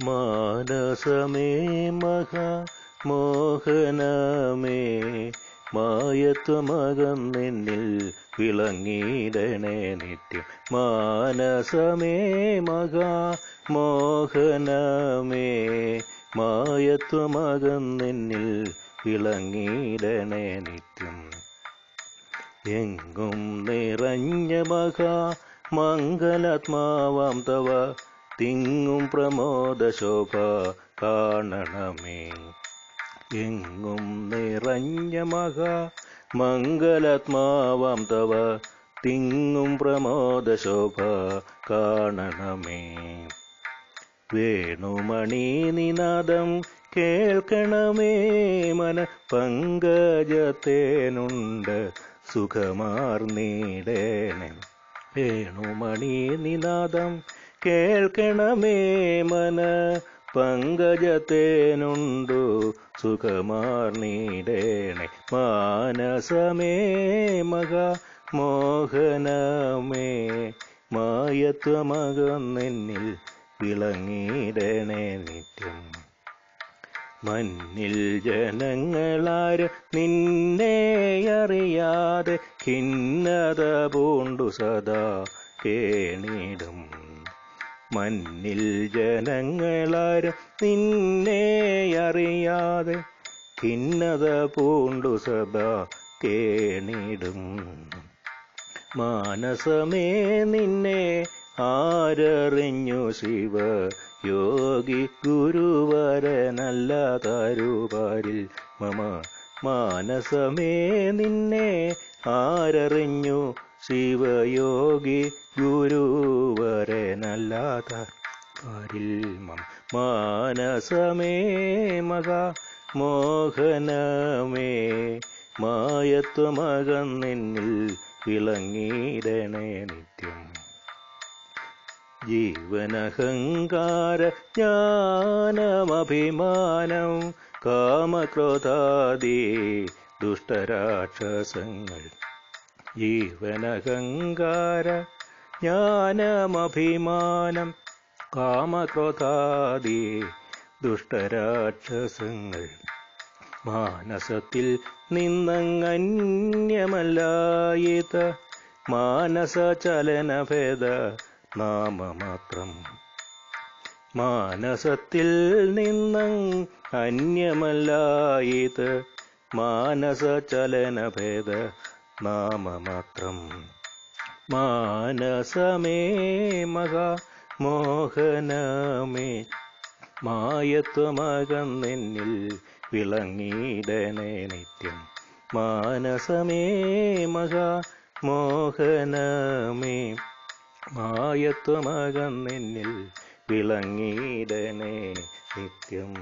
മാനസമേ മഹാ മോഹനമേ മായത്വമകം നിന്നിൽ വിളങ്ങിയിടണേ നിത്യം. മാനസമേ മഹാ മോഹനമേ മായത്വമകം നിന്നിൽ വിളങ്ങിയിടണേ നിത്യം. എങ്ങും നിറഞ്ഞ മഹാ മംഗലാത്മാവാം തവ തിങ്ങും പ്രമോദശോഭ കാണണമേ. എങ്ങും നിറഞ്ഞ മഹാ മംഗലാത്മാവാം തവ തിങ്ങും പ്രമോദശോഭ കാണണമേ. വേണുമണി നിനാദം കേൾക്കണമേ. മന പങ്കജത്തേനുണ്ട് സുഖമാർന്നീടേണേ വേണുമണി നിനാദം കേൾക്കണമേ മന. പങ്കജത്തേനുണ്ടു സുഖമാർന്നീടേണേ മാനസമേ മക മോഹനമേ. മായത്വമകന്നെന്നിൽ വിളങ്ങിയിടണേ നിത്യം. മഞ്ഞിൽ ജനങ്ങളാര് നിന്നെ അറിയാതെ ഖിന്നത പൂണ്ടു സദാ കേണിടും. മഞ്ഞിൽ ജനങ്ങളാരും നിന്നെ അറിയാതെ ഖിന്നത പൂണ്ടു സദാ കേണിടും. മാനസമേ നിന്നെ ആരറിഞ്ഞു ശിവ യോഗി ഗുരുവരനല്ല താരുപാരിൽ മമ മാനസമേ നിന്നെ ആരറിഞ്ഞു ശിവയോഗി ഗുരുവരനല്ലാത്ത മമ മാനസമേ മകാ മോഹനമേ. മായത്വമകന്നിൽ വിളങ്ങിയിടണേ നിത്യം. ജീവനഹങ്കാര ജ്ഞാനമഭിമാനം കാമക്രോധാദി ദുഷ്ടരാക്ഷസങ്ങൾ. ജീവനഹങ്കാര ജ്ഞാനമഭിമാനം കാമക്രോധാദി ദുഷ്ടരാക്ഷസങ്ങൾ. മാനസത്തിൽ നിന്നങ്ങന്യമല്ലായിത മാനസചലനഭേദ നാമമാത്രം. മാനസത്തിൽ നിന്നും അന്യമല്ലായിത് മാനസ ചലനഭേദ നാമമാത്രം. മാനസമേ മഹാ മോഹനമേ മായത്വമകന്നെന്നിൽ വിളങ്ങിയിടണേ നിത്യം. മാനസമേ മഹാ മോഹനമേ മായത്വമകന്നെന്നിൽ വിളങ്ങിയിടണേ നിത്യം